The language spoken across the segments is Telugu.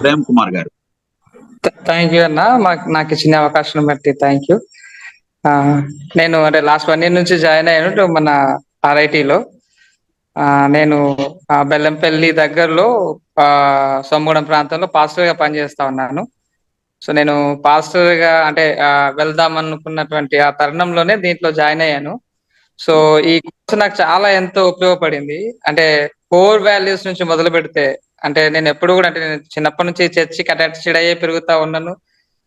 ప్రేమ్ కుమార్ గారు. థ్యాంక్ యూ అన్న. నాకు ఇచ్చిన అవకాశం బట్టి థ్యాంక్ యూ నేను అంటే లాస్ట్ వన్ ఇయర్ నుంచి జాయిన్ అయ్యాను మన ఆర్ఐటిలో నేను ఆ, బెల్లంపల్లి దగ్గరలో సొమ్మగూడెం ప్రాంతంలో పాస్టర్గా పనిచేస్తా ఉన్నాను. సో నేను పాస్టర్గా అంటే వెళ్దాం అనుకున్నటువంటి ఆ తరుణంలోనే దీంట్లో జాయిన్ అయ్యాను. సో ఈ కోర్స్ నాకు చాలా ఎంతో ఉపయోగపడింది. అంటే కోర్ వాల్యూస్ నుంచి మొదలు పెడితే అంటే నేను ఎప్పుడు కూడా అంటే నేను చిన్నప్పటి నుంచి చర్చికి అటాచ్డ్ అయ్యే పెరుగుతా ఉన్నాను.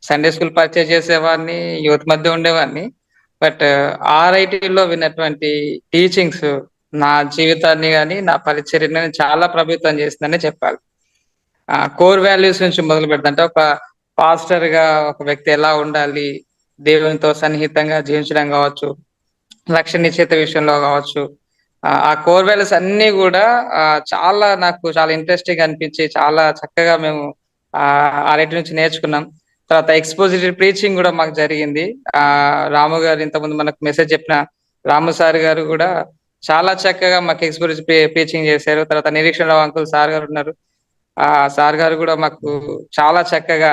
సండే స్కూల్ పర్చేజ్ చేసేవాడిని యూత్ మధ్య ఉండేవాడిని. బట్ uh, ఆర్ఐటిలో విన్నటువంటి టీచింగ్స్ నా జీవితాన్ని కానీ నా పరిచర్యని చాలా ప్రభావితం చేసిందని చెప్పాలి. కోర్ వాల్యూస్ నుంచి మొదలు పెడతా అంటే ఒక పాస్టర్గా ఒక వ్యక్తి ఎలా ఉండాలి దేవునితో సన్నిహితంగా జీవించడం కావచ్చు లక్ష్య నిశ్చిత విషయంలో కావచ్చు ఆ, కోర్ వాల్యూస్ అన్ని కూడా చాలా నాకు చాలా ఇంట్రెస్టింగ్ అనిపించి చాలా చక్కగా మేము ఆ ఆర్ఐటి నుంచి నేర్చుకున్నాం. తర్వాత ఎక్స్పోజిటరీ ప్రీచింగ్ కూడా మాకు జరిగింది. ఆ రాము గారు ఇంతకుముందు మనకు మెసేజ్ చెప్పిన రాము సార్ గారు కూడా చాలా చక్కగా మాకు ఎక్స్పోజిటరీ ప్రీచింగ్ చేశారు. తర్వాత నిరీక్షణ అంకుల్ సార్ గారు ఉన్నారు. ఆ సార్ గారు కూడా మాకు చాలా చక్కగా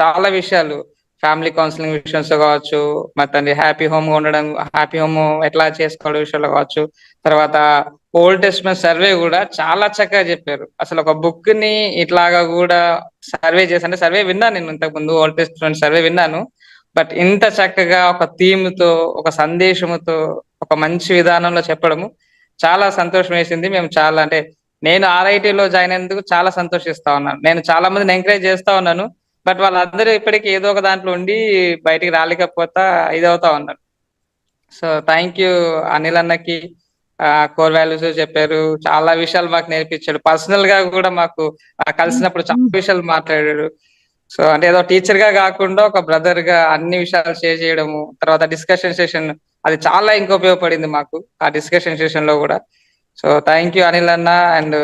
చాలా విషయాలు ఫ్యామిలీ కౌన్సిలింగ్ విషయంలో కావచ్చు మరి హ్యాపీ హోమ్ ఉండడం హ్యాపీ హోమ్ ఎట్లా చేసుకోవడం విషయంలో కావచ్చు. తర్వాత ఓల్డ్ టెస్ట్మెంట్ సర్వే కూడా చాలా చక్కగా చెప్పారు. అసలు ఒక బుక్ని ఇట్లాగా కూడా సర్వే చేసి అంటే సర్వే విన్నాను నేను ఇంతకు ముందు ఓల్డ్ టెస్ట్మెంట్ సర్వే విన్నాను. బట్ ఇంత చక్కగా ఒక థీమ్తో ఒక సందేశముతో ఒక మంచి విధానంలో చెప్పడము చాలా సంతోషం వేసింది. మేము చాలా అంటే నేను ఆర్ఐటీలో లో జాయిన్ అయినందుకు చాలా సంతోషిస్తా ఉన్నాను. నేను చాలా మందిని ఎంకరేజ్ చేస్తా ఉన్నాను. బట్ వాళ్ళందరూ ఇప్పటికీ ఏదో ఒక దాంట్లో ఉండి బయటికి రాలేకపోతా ఇదవుతా ఉన్నారు. సో థ్యాంక్ యూ అనిల్ అన్నకి కోర్ వాల్యూస్ చెప్పారు. చాలా విషయాలు మాకు నేర్పించాడు. పర్సనల్గా కూడా మాకు కలిసినప్పుడు చాలా విషయాలు మాట్లాడాడు. సో అంటే ఏదో టీచర్గా కాకుండా ఒక బ్రదర్గా అన్ని విషయాలు షేర్ చేయడము తర్వాత డిస్కషన్ సెషన్ అది చాలా ఇంకా ఉపయోగపడింది మాకు ఆ డిస్కషన్ సెషన్లో కూడా. సో థ్యాంక్ యూ అనిల్ అన్న అండ్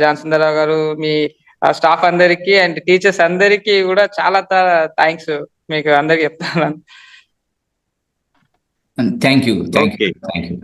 జాన్సన్ రావు గారు మీ స్టాఫ్ అందరికి అండ్ టీచర్స్ అందరికి కూడా చాలా థ్యాంక్స్ మీకు అందరికి చెప్తాను thank you thank you Okay. Thank you